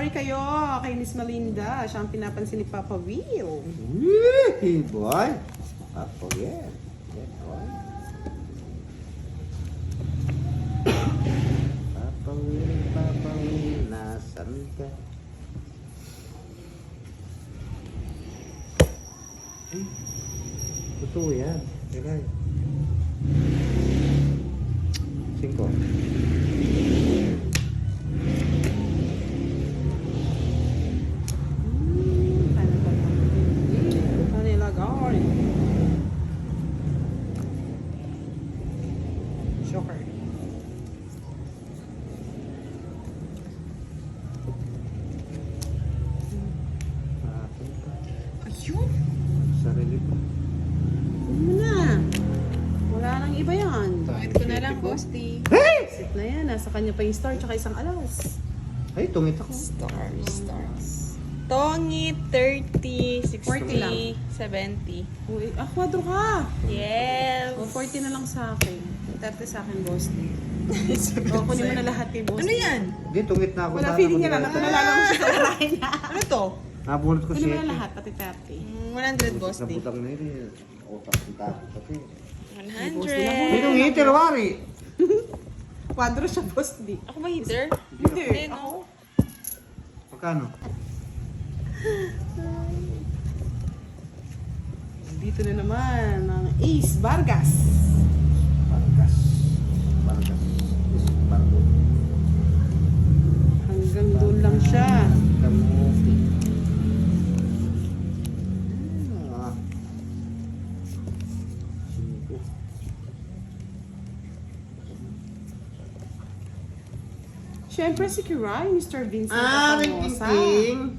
Sorry kayo kay Miss Melinda. Siya ang pinapansin ni Papa Will. Wee, boy. Papa, yeah. Yeah, boy. Papa Will, Papa Will, nasan ka? Ay, totoo yan. Kailan? Cinco. Nasa kanya pa yung star tsaka isang alas. Ay, tungit ako. Stars, stars. Tongit, 30, 40 lang. 60, 70. Uy, ah, kwadro ka! Yes! O, 40 na lang sa akin. 30 sa akin, boss. o, kunin mo na lahat kay boss. Ano yan? Hindi, tungit na ako. Wala, feeling niya lang. Natulala mo siya sa unahin na. Ano to? Nabunot ko Kunin mo na lahat, pati 30. Mm, 100, boss. Nabutang na yun eh. Otak kita. Kasi. 100. Sinong hitter, Kwadro siya, boss. Di. Ako ba hitter? Hindi. Hindi, Ako. no? Magkano? Dito na naman ang Ace Vargas. Bargas. Bargas. Is Bargo. Hanggang doon lang siya. Kamuti. Siyempre si Kiray, Mr. Vincent Ah, may Atamosa. tingting.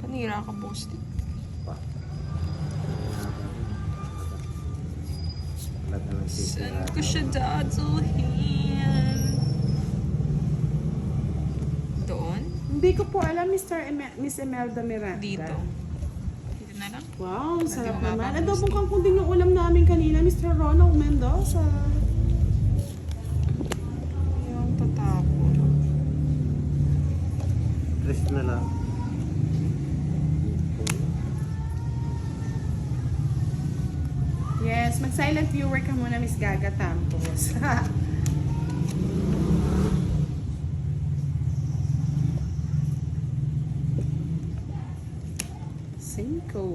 Panira ka, D. Pa. Lahat na lang Saan ko siya dadalhin? Doon? Hindi ko po alam, Mr. Eme- Miss Emelda Miranda. Dito. Dito na lang. Wow, ang sarap naman. mababa, Adobong kangkong din yung ulam namin kanina, Mr. Ronald Mendoza. Na lang. Yes, mag-silent viewer ka muna, Miss Gaga Tampos. Cinco.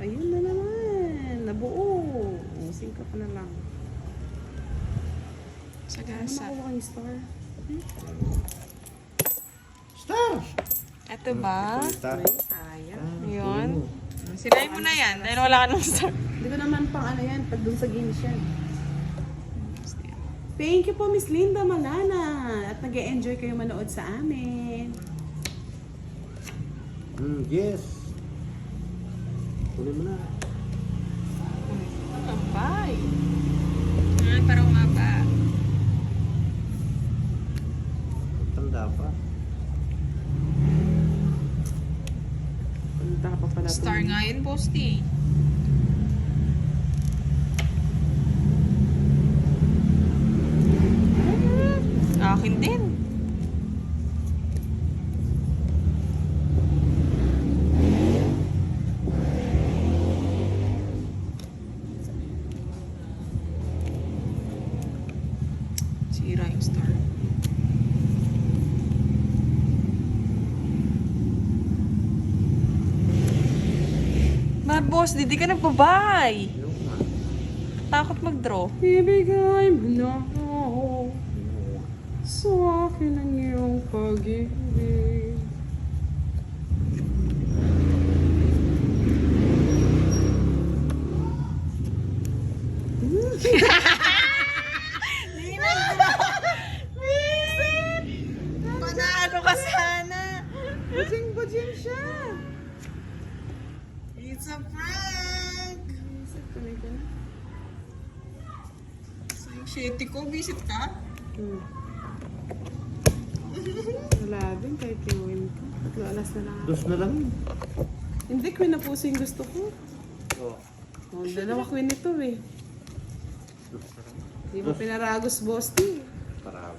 Ayun na naman. Nabuo. O, Cinco ka na lang. Ano Sagasa. makuha kang star? Star! Ito ba? Star. Ay, sayang. Yun. Sirayin mo na yan dahil wala ka ng star. Hindi ko naman pang ano yan, pag dun sa games yan. Thank you po, Miss Linda Malana. At nag enjoy kayo manood sa amin. Mm, yes. Tuloy mo na. Bye. Ah, parang umaba. Tanda pa. Ka pa pala. Star nga yun, Posty. Akin din. Sira yung star. Boss, di, di ka nga. Takot mag-draw. Ibigay mo na ako sa akin ang iyong pag-ibig. Panalo ka sana. Bujing-bujing siya. It's a prank. Isip ko na ito. So, yung shitty ko, visit ka? Hmm. Wala din kahit yung win ko. Tatlo alas na lang. Dos na lang. Hindi, queen na puso yung gusto ko. Oh. Oh, dalawa queen ito eh. Dos na lang. Di mo pinaragos, boss. Di. Para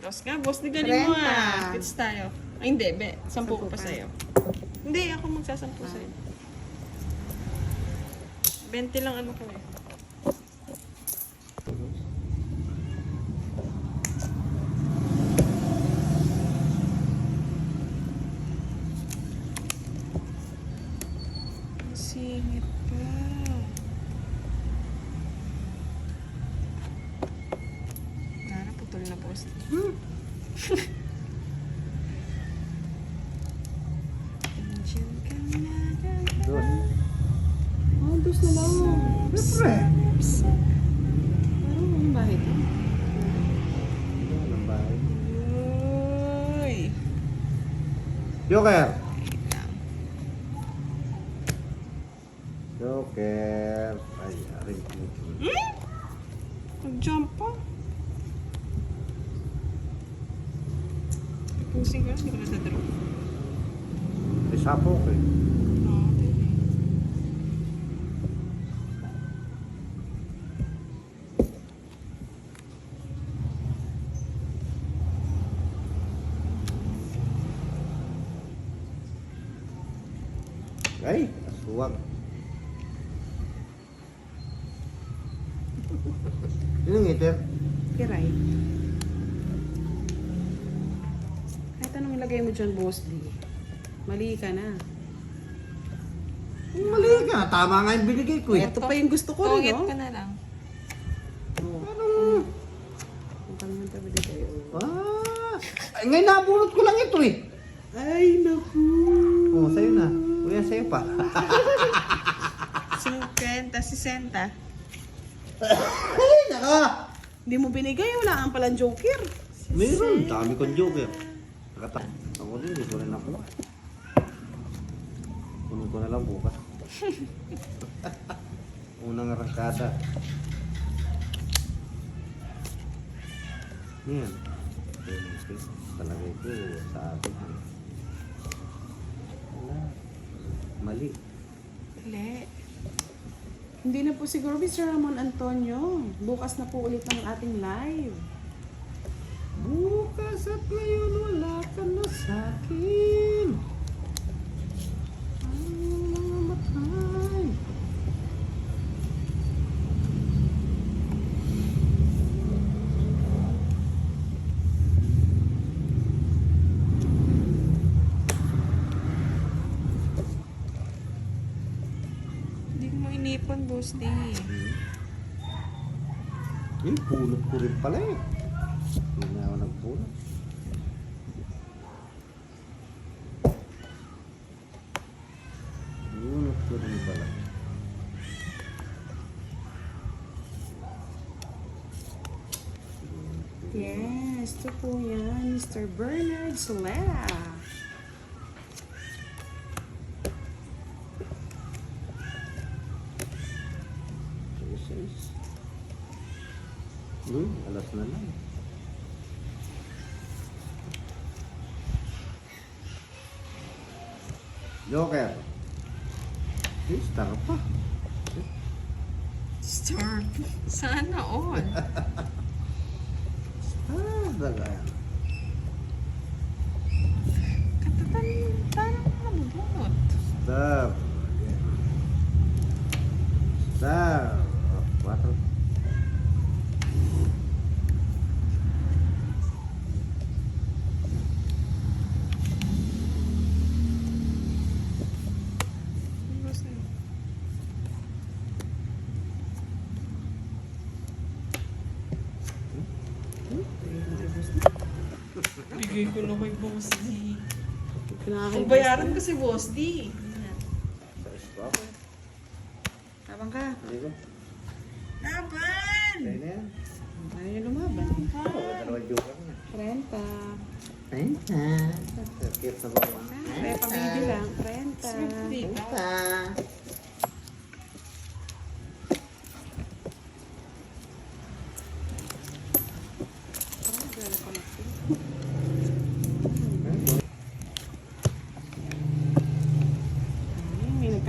Loss nga, boss. Di galing mo 30. ah. Kits tayo. Ay, hindi, be. Sampu ko pa pa. sa'yo. Hindi, ako magsasampu sa'yo. 20 lang ano ko eh. Siyempre. Parang yung bahay ko. Ito ang bahay. Uy! Joker. Joker. Ay, aring Nag-jump pa. Pusing ka, hindi ko natadraw. May sapok eh. Ay, aswang. Yun ang iter. Kiray. Kahit anong ilagay mo dyan, boss D. Mali ka na. Mali ka. Tama nga yung binigay ko eh. Ito pa yung gusto ko, Tugit no? ka na lang. Oo. Anong... Ang ng tabi dito. Ah, ay, ngayon nabulot ko lang ito eh. Ay, naku. Oo, sa'yo na. Sa'yo pa. 50, 60. Ay, naka! Hindi mo binigay, wala ang palang joker. Meron, dami kong joker. Nakata. Ako din, hindi ko rin ako. Kunin ko na lang bukas. Unang rakada. Yan. Okay. Talagay ko sa atin. Wala. Mali. Dali. Hindi na po siguro, Mr. Ramon Antonio. Bukas na po ulit ang ating live. Bukas at ngayon wala ka na sa akin. Ang mga matay. Hindi ko mo boss D. Yung pulot ko rin pala eh. Hindi na ako nagpulot. Pulot ko rin pala. Yes, ito po yan, Mr. Bernard Solera. Hmm, alas na lang. Joker. Eh, star pa. Start. Sana all. Ah, daga. Katatan, parang nabubunot. Star. Star. Bigay ko na kay Boss D. Kung bayaran ko si Boss D. Ayos pa ako. Laban ka. Hindi ko. Laban! Ayun na yan. Ayaw niya lumaban. Oo, dalawa joke ako na. 30. 30. Sa cute na ba? 30. Pabili lang. 30. 30. 30.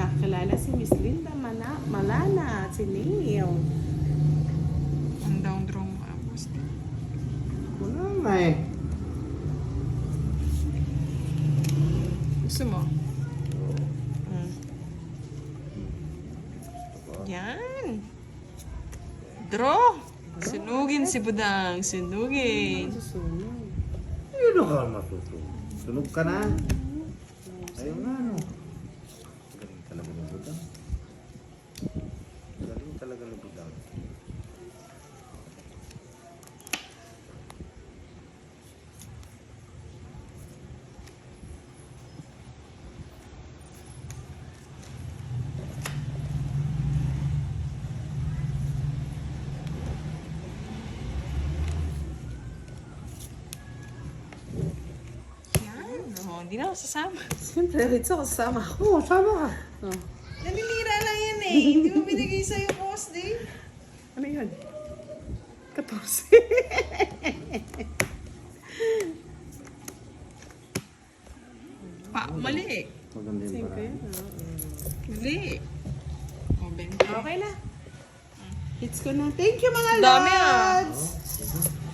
nakakilala si Miss Linda Mana Malana at si Neil. Ang down draw mo, Apos. Wala na eh. Gusto mo? Mm. Yan. Draw. Sinugin si Budang. Sinugin. Susunog. Hindi na ano ka matutunog. Sunog ka na. Ayun na, no. Hindi na ako sasama. Siyempre, Ritz ako kasama ako. Sama ka. Oh. Naninira lang yan eh. Hindi mo binigay sa'yo, boss, di. Ano yun? 14. Pa, mali. Maganda yung Same paraan. kayo. Mali. Oh, 20. Okay na. Hits ko na. Thank you mga Dami lods! ah.